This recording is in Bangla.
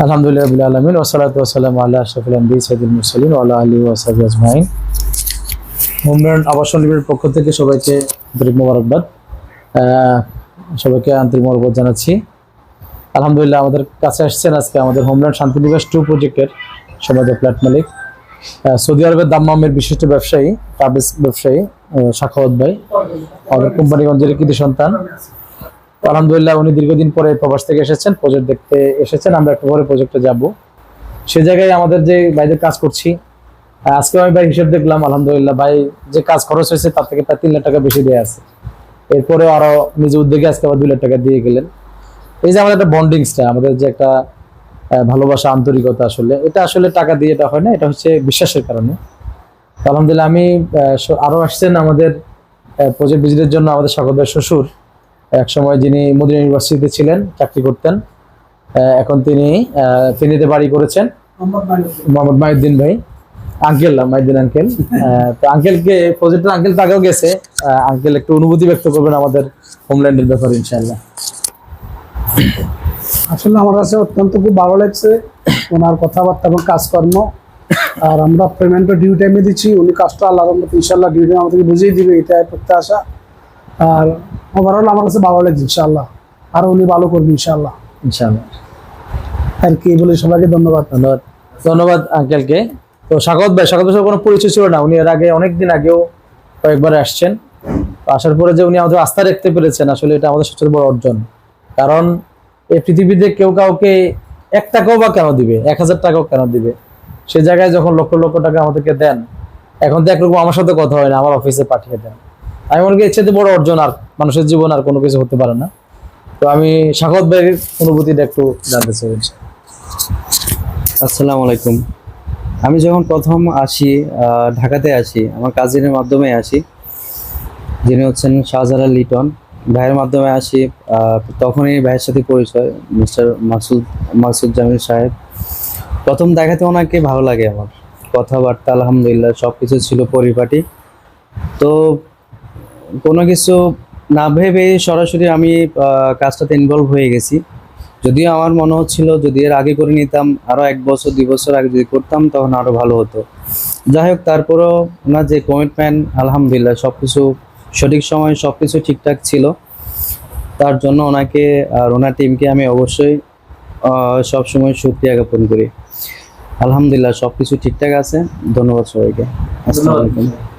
আলহামদুলিল্লাহ রাব্বিল আলামিন, ওয়াসসালাতু ওয়াসসালামু আলা আশরাফিল আমবিয়া সাইয়্যিদুল মুরসালিন ওয়া আলা আলিহি আজমাইন। হোমল্যান্ড আবাসন লিমিটেড পক্ষ থেকে সবাইকে মোবারকবাদ। সবাইকে আন্তরিক মোবারকবাদ জানাচ্ছি। আলহামদুলিল্লাহ আমাদের কাছে আসছেন আজকে আমাদের হোমল্যান্ড শান্তিনিবাস টু প্রজেক্টের সমাজ ফ্ল্যাট মালিক। সৌদি আরবের দাম্মামের বিশিষ্ট ব্যবসায়ী কাবেজ ব্যবসায়ী সাখাওয়াত ভাই। আমাদের কোম্পানিগঞ্জের কৃতি সন্তান। আলহামদুলিল্লাহ উনি দীর্ঘদিন পরে প্রবাস থেকে এসেছেন প্রজেক্ট দেখতে এসেছেন আমরা একটু পরে প্রজেক্টে যাব। সে জায়গায় আমাদের যে ভাইদের কাজ করছি আজকে আমি ভাই হিসেব দেখলাম আলহামদুলিল্লাহ ভাই যে কাজ খরচ হয়েছে তার থেকে প্রায় তিন লাখ টাকা বেশি দেওয়া আছে। এরপরে আরও নিজে উদ্যোগে আজকে আবার দুই লাখ টাকা দিয়ে গেলেন। এই যে আমাদের একটা বন্ডিংসটা আমাদের যে একটা ভালোবাসা আন্তরিকতা আসলে এটা আসলে টাকা দিয়ে এটা হয় না এটা হচ্ছে বিশ্বাসের কারণে। আলহামদুলিল্লাহ আমি আহ, স- আরও আসছেন আমাদের প্রজেক্ট ভিজিটের জন্য আমাদের সকলের শ্বশুর। এক সময় যিনি মদিনা ইউনিভার্সিটিতে ছিলেন চাকরি করতেন এখন তিনি ফেনীতে বাড়ি করেছেন। মোহাম্মদ মাহিউদ্দিন ভাই। Uncle Mahiuddin uncle. তো আঙ্কেলকে প্রজেক্টের আঙ্কেল তো আগেও গেছে। আঙ্কেল একটু অনুভূতি ব্যক্ত করবেন আমাদের হোমল্যান্ডের ব্যাপারে ইনশাআল্লাহ। আসলে আমার কাছে অত্যন্ত খুব ভালো লাগছে ওনার কথাবার্তা এবং কাজকর্ম। আর আমরা পেমেন্টও ডিউ টাইমে দিচ্ছি উনি কাজটা আল্লাহ রহমত ইনশাল্লাহ ডিউ টাইম আমাদেরকে বুঝিয়ে দিবে এটাই আসা আর ওভারঅল আমার কাছে ভালো লাগছে ইনশাল্লাহ আর উনি ভালো করবে ইনশাল্লাহ ইনশাআল্লাহ। আর কি বলে সবাইকে ধন্যবাদ। ধন্যবাদ। ধন্যবাদ আঙ্কেলকে তো স্বাগত ভাই স্বাগত ভাই কোনো পরিচয় ছিল না। উনি এর আগে অনেকদিন আগেও কয়েকবার আসছেন। তো আসার পরে যে উনি আমাদের আস্থা রাখতে পেরেছেন আসলে এটা আমাদের সবচেয়ে বড় অর্জন। কারণ এই পৃথিবীতে কেউ কাউকে এক টাকাও বা কেন দিবে? এক হাজার টাকাও কেন দিবে? সে জায়গায় যখন লক্ষ লক্ষ টাকা আমাদেরকে দেন এখন তো একরকম আমার সাথে কথা হয় না আমার অফিসে পাঠিয়ে দেন। আমি মনে করি চাইতে বড় অর্জন আর মানুষের জীবন আর কোনো কিছু হতে পারে না। তো আমি স্বাগত ভাইয়ের অনুভূতিটা একটু জানতে চাই। আসসালামু আলাইকুম। আমি যখন প্রথম আসি ঢাকাতে আসি, আমার কাজিনের মাধ্যমে আসি, যিনি হচ্ছেন শাহজালাল লিটন। ভাইয়ের মাধ্যমে আসি তখনই ভাইয়ের সাথে পরিচয়, মিস্টার মাসুদ মাসুদ জামিল সাহেব। প্রথম দেখাতে ওনাকে ভালো লাগে আমার। কথাবার্তা, আলহামদুলিল্লাহ সব কিছু ছিল পরিপাটি। তো কোনো কিছু না ভেবে সরাসরি আমি কাজটাতে ইনভলভ হয়ে গেছি। যদিও আমার মনে হচ্ছিল যদি এর আগে করে নিতাম আরও এক বছর দুই বছর আগে যদি করতাম তখন আরও ভালো হতো। যাই হোক তারপরও ওনার যে কমিটমেন্ট আলহামদুলিল্লাহ সবকিছু সঠিক সময় সবকিছু ঠিকঠাক ছিল। তার জন্য ওনাকে আর ওনার টিমকে আমি অবশ্যই আহ, সবসময় সুক্রিয়া জ্ঞাপন করি। আলহামদুলিল্লাহ সবকিছু ঠিকঠাক আছে। ধন্যবাদ সবাইকে। আসসালামু আলাইকুম।